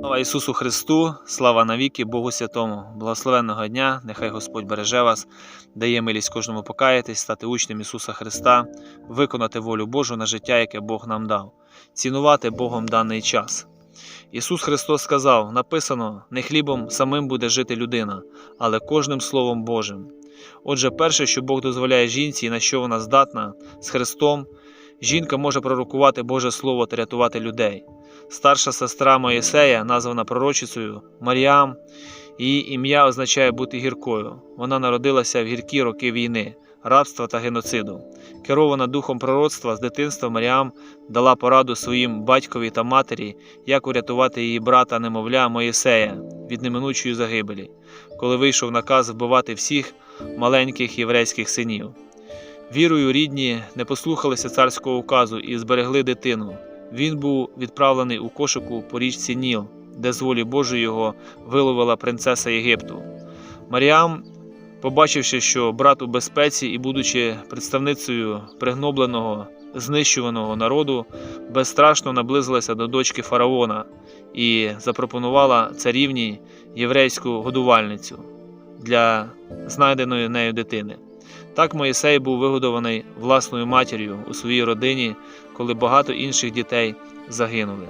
Слава Ісусу Христу, слава навіки, Богу Святому, благословенного дня, нехай Господь береже вас, дає милість кожному покаятись, стати учнем Ісуса Христа, виконати волю Божу на життя, яке Бог нам дав, цінувати Богом даний час. Ісус Христос сказав: написано: не хлібом самим буде жити людина, але кожним Словом Божим. Отже, перше, що Бог дозволяє жінці і на що вона здатна з Христом, жінка може пророкувати Боже Слово та рятувати людей. Старша сестра Моїсея, названа пророчицею Маріам, її ім'я означає бути гіркою. Вона народилася в гіркі роки війни, рабства та геноциду. Керована духом пророцтва з дитинства Маріам дала пораду своїм батькові та матері, як урятувати її брата немовля Моїсея від неминучої загибелі, коли вийшов наказ вбивати всіх маленьких єврейських синів. Вірою рідні не послухалися царського указу і зберегли дитину. Він був відправлений у кошику по річці Ніл, де з волі Божої його виловила принцеса Єгипту. Маріам, побачивши, що брат у безпеці і будучи представницею пригнобленого, знищуваного народу, безстрашно наблизилася до дочки фараона і запропонувала царівні єврейську годувальницю для знайденої нею дитини. Так Моїсей був вигодований власною матір'ю у своїй родині, коли багато інших дітей загинули.